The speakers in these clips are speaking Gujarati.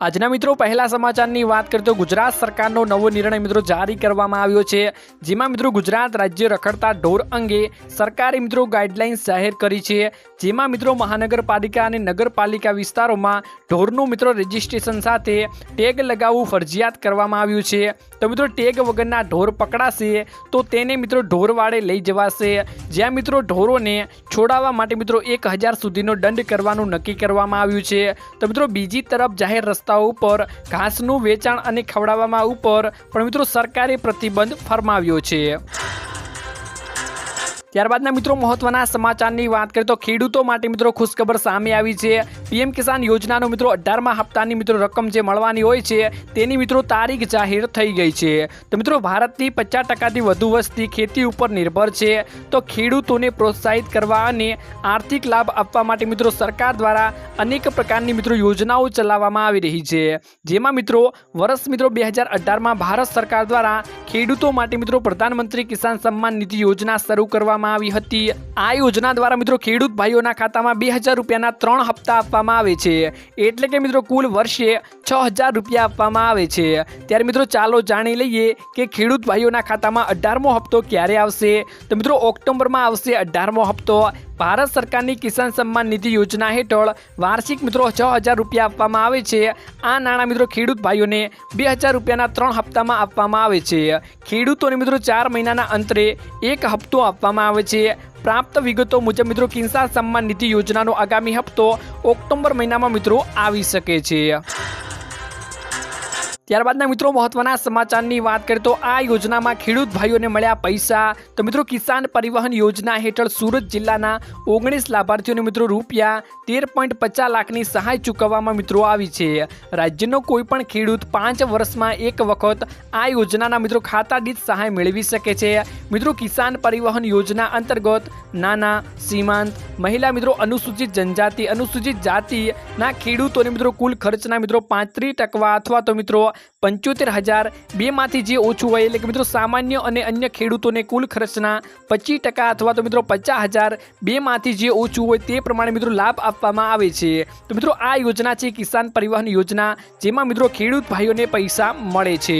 આજના મિત્રો, પહેલા સમાચારની વાત કરીએ તો ગુજરાત સરકારનો નવો નિર્ણય મિત્રો જારી કરવામાં આવ્યો છે, જેમાં મિત્રો ગુજરાત રાજ્ય રખડતા ઢોર અંગે સરકારે મિત્રો ગાઈડલાઇન્સ જાહેર કરી છે, જેમાં મિત્રો મહાનગરપાલિકા અને નગરપાલિકા વિસ્તારોમાં ઢોરનું મિત્રો રજિસ્ટ્રેશન સાથે ટેગ લગાવવું ફરજિયાત કરવામાં આવ્યું છે. તો મિત્રો, ટેગ વગરના ઢોર પકડાશે તો તેને મિત્રો ઢોરવાડે લઈ જવાશે. જ્યાં મિત્રો ઢોરોને છોડાવવા માટે મિત્રો એક હજાર સુધીનો દંડ કરવાનું નક્કી કરવામાં આવ્યું છે. તો મિત્રો, બીજી તરફ જાહેર રસ્તાઓ ઉપર ઘાસનું વેચાણ અને ખવડાવવામાં ઉપર પણ મિત્રો સરકારે પ્રતિબંધ ફરમાવ્યો છે. ત્યારબાદના મિત્રો મહત્વના સમાચારની વાત કરીએ તો ખેડૂતો માટે મિત્રો ખુશખબર સામે આવી છે. પીએમ કિસાન યોજનાનો મિત્રો અઢારમા હપ્તાની મિત્રો રકમ જે મળવાની હોય છે, તેની મિત્રો તારીખ જાહેર થઈ ગઈ છે. તો મિત્રો ભારતની પચાસ ટકાથી વધુ વસ્તી ખેતી ઉપર નિર્ભર છે. તો ખેડૂતોને પ્રોત્સાહિત કરવા અને આર્થિક લાભ આપવા માટે મિત્રો સરકાર દ્વારા અનેક પ્રકારની મિત્રો યોજનાઓ ચલાવવામાં આવી રહી છે. જેમાં મિત્રો વર્ષ મિત્રો બે હજાર અઢારમાં ભારત સરકાર દ્વારા ખેડૂતો માટે મિત્રો પ્રધાનમંત્રી કિસાન સન્માન નિધિ યોજના શરૂ કરવામાં આવી હતી. આ યોજના દ્વારા મિત્રો ખેડૂત ભાઈઓના ખાતામાં બે હજાર રૂપિયાના ત્રણ હપ્તા આપવામાં આવે છે. એટલે કે મિત્રો કુલ વર્ષે છ હજાર રૂપિયા આપવામાં આવે છે. ત્યારે મિત્રો ચાલો જાણી લઈએ કે ખેડૂત ભાઈઓના ખાતામાં અઢારમો હપ્તો ક્યારે આવશે? તો મિત્રો ઓક્ટોબરમાં આવશે અઢારમો હપ્તો. ભારત સરકારની કિસાન સન્માન નિધિ યોજના હેઠળ વાર્ષિક મિત્રો છ હજાર રૂપિયા આપવામાં આવે છે. આ નાણાં મિત્રો ખેડૂત ભાઈઓને બે હજાર રૂપિયાના ત્રણ હપ્તામાં આપવામાં આવે છે. ખેડૂતોને મિત્રો ચાર મહિનાના અંતરે એક હપ્તો આપવામાં આવે છે. પ્રાપ્ત વિગતો મુજબ મિત્રો કિસાન સન્માન નિધિ યોજનાનો આગામી હપ્તો ઓક્ટોબર મહિનામાં મિત્રો આવી શકે છે. ત્યારબાદના મિત્રો, મહત્વના સમાચારની વાત કરીએ તો આ યોજનામાં ખેડૂત ભાઈઓને મળ્યા પૈસા. તો મિત્રો, કિસાન પરિવહન યોજના હેઠળ સુરત જિલ્લાના ઓગણીસ લાભાર્થીઓને મિત્રો રૂપિયા તેર પોઈન્ટ પચાસ લાખની સહાય ચૂકવવામાં મિત્રો આવી છે. રાજ્યનો કોઈ પણ ખેડૂત પાંચ વર્ષમાં એક વખત આ યોજનાના મિત્રો ખાતા દીઠ સહાય મેળવી શકે છે. મિત્રો, કિસાન પરિવહન યોજના અંતર્ગત નાના, સીમાંત મહિલા મિત્રો, અનુસૂચિત જનજાતિ, અનુસૂચિત જાતિના ખેડૂતોને મિત્રો કુલ ખર્ચના મિત્રો પાંત્રીસ ટકા અથવા તો મિત્રો પંચોતેર હજાર બેમાંથી જે ઓછું હોય, એટલે કે મિત્રો સામાન્ય અને અન્ય ખેડૂતોને કુલ ખર્ચના પચીસ ટકા અથવા તો મિત્રો પચાસ હજાર બેમાંથી જે ઓછું હોય તે પ્રમાણે મિત્રો લાભ આપવામાં આવે છે. તો મિત્રો આ યોજના છે કિસાન પરિવહન યોજના, જેમાં મિત્રો ખેડૂત ભાઈઓને પૈસા મળે છે.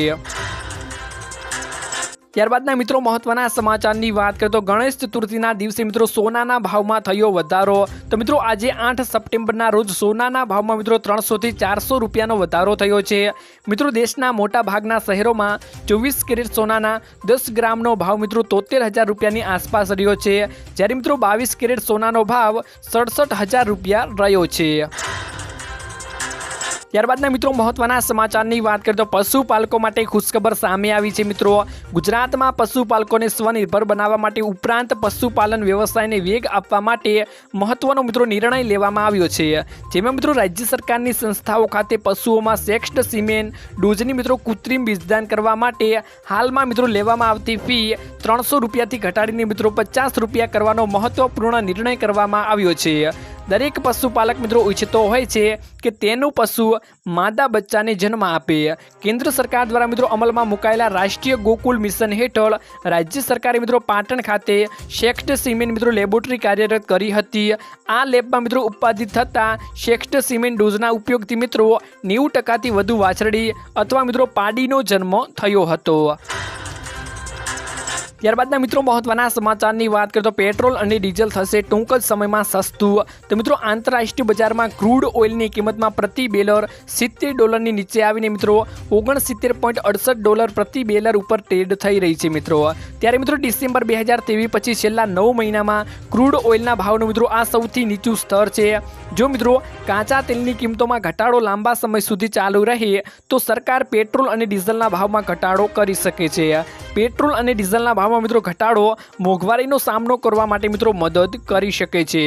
ત્યારબાદના મિત્રો મહત્વના સમાચારની વાત કરીએ તો ગણેશ ચતુર્થીના દિવસે મિત્રો સોનાના ભાવમાં થયો વધારો. તો મિત્રો આજે આઠ સપ્ટેમ્બરના રોજ સોનાના ભાવમાં મિત્રો ત્રણસોથી ચારસો રૂપિયાનો વધારો થયો છે. મિત્રો દેશના મોટા ભાગના શહેરોમાં ચોવીસ કેરેટ સોનાના દસ ગ્રામનો ભાવ મિત્રો તોતેર હજાર રૂપિયાની આસપાસ રહ્યો છે. જ્યારે મિત્રો બાવીસ કેરેટ સોનાનો ભાવ સડસઠ હજાર રૂપિયા રહ્યો છે. ત્યારબાદના મિત્રો મહત્વના સમાચારની વાત કરીએ તો પશુપાલકો માટે ખુશખબર સામે આવી છે મિત્રો. ગુજરાતમાં પશુપાલકોને સ્વનિર્ભર બનાવવા માટે ઉપરાંત પશુપાલન વ્યવસાયને વેગ આપવા માટે મહત્વનો મિત્રો નિર્ણય લેવામાં આવ્યો છે. જેમાં મિત્રો રાજ્ય સરકારની સંસ્થાઓ ખાતે પશુઓમાં સેક્સ્ટ સિમેન ડોઝની મિત્રો કૃત્રિમ બીજદાન કરવા માટે હાલમાં મિત્રો લેવામાં આવતી ફી ત્રણસો રૂપિયાથી ઘટાડીને મિત્રો પચાસ રૂપિયા કરવાનો મહત્વપૂર્ણ નિર્ણય કરવામાં આવ્યો છે. દરેક પશુપાલક મિત્રો ઈચ્છતો હોય છે કે તેનું પશુ માદા બચ્ચાને જન્મ આપે. કેન્દ્ર સરકાર દ્વારા મિત્રો અમલમાં મુકાયેલા રાષ્ટ્રીય ગોકુલ મિશન હેઠળ રાજ્ય સરકારે મિત્રો પાટણ ખાતે શેક્ષ્ઠ સિમેન્ટ મિત્રો લેબોરેટરી કાર્યરત કરી હતી. આ લેબમાં મિત્રો ઉત્પાદિત થતા શેક્ષ્ઠ સિમેન્ટ ડોઝના ઉપયોગથી મિત્રો નેવું ટકાથી વધુ વાછરડી અથવા મિત્રો પાડીનો જન્મ થયો હતો. ત્યારબાદના મિત્રો મહત્વના સમાચારની વાત કરીએ તો પેટ્રોલ અને ડીઝલ થશે ટૂંક જ સમયમાં સસ્તું. તો મિત્રો આંતરરાષ્ટ્રીય બજારમાં ક્રૂડ ઓઇલની કિંમતમાં પ્રતિ બેલર સિત્તેર ડોલરની નીચે આવીને મિત્રો ઓગણસિત્તેર પોઈન્ટ અડસઠ ડોલર પ્રતિ બેલર ઉપર ટ્રેડ થઈ રહી છે મિત્રો. ત્યારે મિત્રો ડિસેમ્બર બે હજાર તેવીસ પછી છેલ્લા નવ મહિનામાં ક્રૂડ ઓઇલના ભાવનું મિત્રો આ સૌથી નીચું સ્તર છે. જો મિત્રો કાચા તેલની કિંમતોમાં ઘટાડો લાંબા સમય સુધી ચાલુ રહે, તો સરકાર પેટ્રોલ અને ડીઝલના ભાવમાં ઘટાડો કરી શકે છે. પેટ્રોલ અને ડીઝલના ભાવમાં મિત્રો ઘટાડો મોંઘવારીનો સામનો કરવા માટે મિત્રો મદદ કરી શકે છે.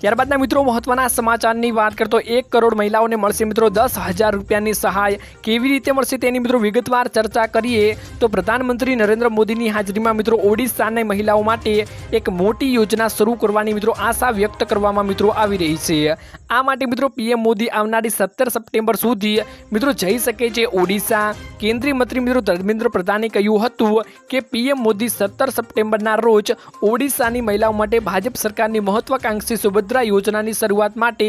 ત્યારબાદના મિત્રો મહત્વના સમાચારની વાત કરતો એક કરોડ મહિલાઓને મળશે મિત્રો દસ હજાર રૂપિયાની સહાય. કેવી રીતે મળશે તેની મિત્રો વિગતવાર ચર્ચા કરીએ. તો પ્રધાનમંત્રી નરેન્દ્ર મોદીની હાજરીમાં મિત્રો ઓડિશાની મહિલાઓ માટે એક મોટી યોજના શરૂ કરવાની મિત્રો આશા વ્યક્ત કરવામાં મિત્રો આવી રહી છે. આ માટે મિત્રો પીએમ મોદી આવનારી સત્તર સપ્ટેમ્બર સુધી મિત્રો જઈ શકે છે ઓડિશા. કેન્દ્રીય મંત્રી મિત્રો ધર્મેન્દ્ર પ્રધાને કહ્યું હતું કે પીએમ મોદી સત્તર સપ્ટેમ્બરના રોજ ઓડિશાની મહિલાઓ માટે ભાજપ સરકારની મહત્વાકાંક્ષી સુભદ્રા યોજનાની શરૂઆત માટે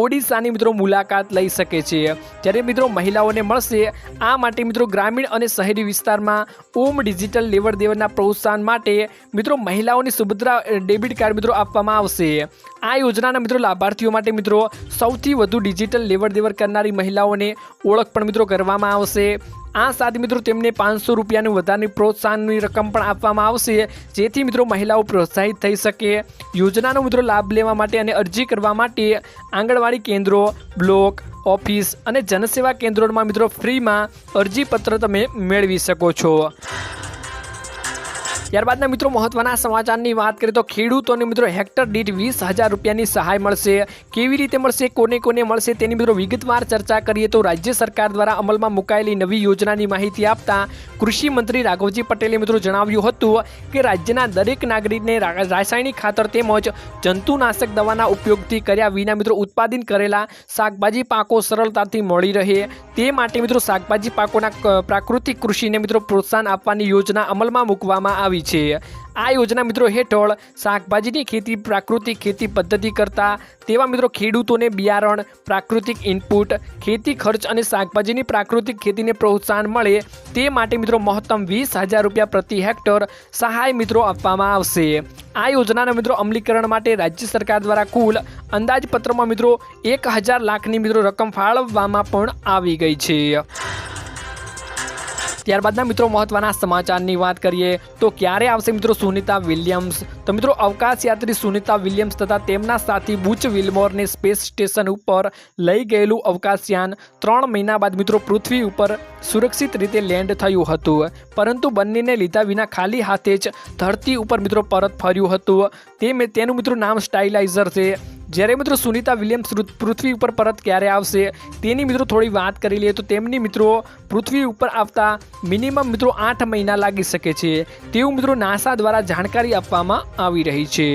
ઓડિશાની મિત્રો મુલાકાત લઈ શકે છે. જ્યારે મિત્રો મહિલાઓને મળશે, આ માટે મિત્રો ગ્રામીણ અને શહેરી વિસ્તારમાં ઓમ ડિજિટલ લેવડ દેવડના પ્રોત્સાહન માટે મિત્રો મહિલાઓની સુભદ્રા ડેબિટ કાર્ડ મિત્રો આપવામાં આવશે. આ યોજનાના મિત્રો લાભાર્થીઓ માટે મિત્રો સૌથી વધુ ડિજિટલ લેવડ દેવડ કરનારી મહિલાઓને ઓળખ પણ મિત્રો કરવામાં આવશે. આ સાથે મિત્રો તેમને પાંચસો રૂપિયાનું વધારાની પ્રોત્સાહનની રકમ પણ આપવામાં આવશે, જેથી મિત્રો મહિલાઓ પ્રોત્સાહિત થઈ શકે. યોજનાનો મિત્રો લાભ લેવા માટે અને અરજી કરવા માટે આંગણવાડી કેન્દ્રો, બ્લોક, ઓફિસ અને જનસેવા કેન્દ્રોમાં મિત્રો ફ્રીમાં અરજીપત્ર તમે મેળવી શકો છો. ત્યારબાદના મિત્રો મહત્વના સમાચારની વાત કરીએ તો ખેડૂતોને મિત્રો હેક્ટર દીઠ વીસ હજાર રૂપિયાની સહાય મળશે. કેવી રીતે મળશે, કોને કોને મળશે તેની મિત્રો વિગતવાર ચર્ચા કરીએ તો રાજ્ય સરકાર દ્વારા અમલમાં મુકાયેલી નવી યોજનાની માહિતી આપતા કૃષિ મંત્રી રાઘવજી પટેલે મિત્રો જણાવ્યું હતું કે રાજ્યના દરેક નાગરિકને રાસાયણિક ખાતર તેમજ જંતુનાશક દવાના ઉપયોગથી કર્યા વિના મિત્રો ઉત્પાદન કરેલા શાકભાજી પાકો સરળતાથી મળી રહે. તે માટે મિત્રો શાકભાજી પાકોના પ્રાકૃતિક કૃષિને મિત્રો પ્રોત્સાહન આપવાની યોજના અમલમાં મૂકવામાં આવી છે. આ યોજના મિત્રો હેઠળ શાકભાજીની ખેતી, પ્રાકૃતિક ખેતી પદ્ધતિ કરતા તેવા મિત્રો ખેડૂતોને બિયારણ, પ્રાકૃતિક ઇનપુટ ખેતી ખર્ચ અને શાકભાજીની પ્રાકૃતિક ખેતીને પ્રોત્સાહન મળે તે માટે મિત્રો મહત્તમ વીસ હજાર રૂપિયા પ્રતિ હેક્ટર સહાય મિત્રો આપવામાં આવશે. આ યોજનાના મિત્રો અમલીકરણ માટે રાજ્ય સરકાર દ્વારા કુલ અંદાજપત્રમાં મિત્રો એક હજાર લાખની મિત્રો રકમ ફાળવવામાં પણ આવી ગઈ છે. ત્યારબાદના મિત્રો મહત્વના સમાચારની વાત કરીએ તો ક્યારે આવશે મિત્રો સુનિતા વિલિયમ્સ? તો મિત્રો અવકાશ યાત્રી સુનિતા વિલિયમ્સ તથા તેમના સાથી બુચ વિલમોરને સ્પેસ સ્ટેશન ઉપર લઈ ગયેલું અવકાશયાન ત્રણ મહિના બાદ મિત્રો પૃથ્વી ઉપર સુરક્ષિત રીતે લેન્ડ થયું હતું. પરંતુ બંનેને લીધા વિના ખાલી હાથે જ ધરતી ઉપર મિત્રો પરત ફર્યું હતું. તે તેનું મિત્રો નામ સ્ટાઇલાઇઝર છે. જ્યારે મિત્રો સુનિતા વિલિયમ્સ પૃથ્વી ઉપર પરત ક્યારે આવશે તેની મિત્રો થોડી વાત કરી લઈએ તો તેમની મિત્રો પૃથ્વી ઉપર આવતા મિનિમમ મિત્રો આઠ મહિના લાગી શકે છે. તેવું મિત્રો નાસા દ્વારા જાણકારી આપવામાં આવી રહી છે.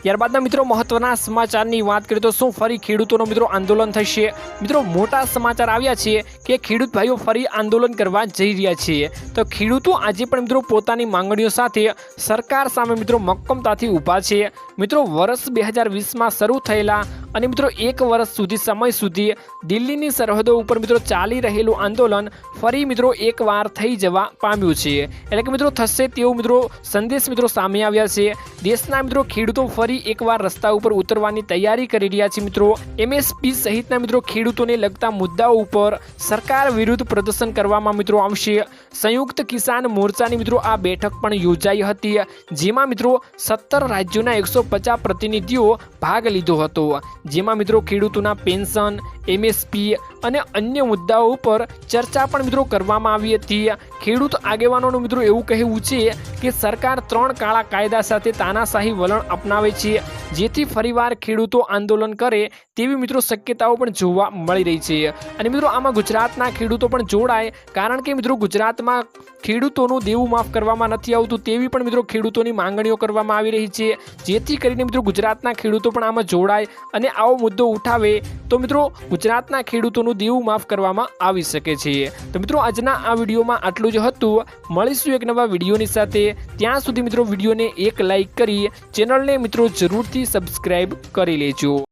ત્યારબાદના મિત્રો મહત્વના સમાચારની વાત કરીએ તો શું ફરી ખેડૂતોનો મિત્રો આંદોલન થશે? મિત્રો મોટા સમાચાર આવ્યા છે કે ખેડૂત ભાઈઓ ફરી આંદોલન કરવા જઈ રહ્યા છે. તો ખેડૂતો આજે પણ મિત્રો પોતાની માંગણીઓ સાથે સરકાર સામે મિત્રો મક્કમતાથી ઊભા છે. મિત્રો, વર્ષ બે હજાર વીસમાં શરૂ થયેલા અને મિત્રો, એક વર્ષ સુધી, સમય સુધી દિલ્હીની સરહદો ઉપર મિત્રો ચાલી રહેલું આંદોલન ફરી મિત્રો એકવાર થઈ જવા પામ્યું છે. એટલે કે મિત્રો, થશે તેવું મિત્રો સંદેશ મિત્રો સામે આવ્યા છે. દેશના મિત્રો ખેડૂતો ફરી એકવાર રસ્તા ઉપર ઉતરવાની તૈયારી કરી રહ્યા છે મિત્રો. એમએસપી સહિતના મિત્રો ખેડૂતોને લગતા મુદ્દાઓ ઉપર સરકાર વિરુદ્ધ પ્રદર્શન કરવામાં મિત્રો આવશે. સંયુક્ત કિસાન મોરચાની મિત્રો આ બેઠક પણ યોજાઈ હતી, જેમાં મિત્રો સત્તર રાજ્યોના એકસો પચાસ પ્રતિનિધિઓ ભાગ લીધો હતો. જેમાં મિત્રો ખેડૂતોના પેન્શન એમએસપી અને અન્ય મુદ્દાઓ ઉપર ચર્ચા પણ મિત્રો કરવામાં આવી હતી. ખેડૂત આગેવાનોનું મિત્રો એવું કહેવું છે કે સરકાર ત્રણ કાળા કાયદા સાથે તાનાશાહી વલણ અપનાવે છે. જેથી ફરીવાર ખેડૂતો આંદોલન કરે તેવી મિત્રો શક્યતાઓ પણ જોવા મળી રહી છે. અને મિત્રો, આમાં ગુજરાતના ખેડૂતો પણ જોડાય કારણ કે મિત્રો, ગુજરાતમાં ખેડૂતોનું દેવું માફ કરવામાં નથી આવતું તેવી પણ મિત્રો ખેડૂતોની માંગણીઓ કરવામાં આવી રહી છે. જેથી કરીને મિત્રો, ગુજરાતના ખેડૂતો પણ આમાં જોડાય અને આવો મુદ્દો ઉઠાવે તો મિત્રો, ગુજરાતના ખેડૂતોનું દેવું માફ કરવામાં આવી શકે છે. તો મિત્રો, આજના આ વિડીયોમાં આટલું જ હતું. મળીશું એક નવા વિડીયોની સાથે. ત્યાં સુધી મિત્રો, વિડીયોને એક લાઈક કરી ચેનલને મિત્રો જરૂરથી સબસ્ક્રાઈબ કરી લેજો.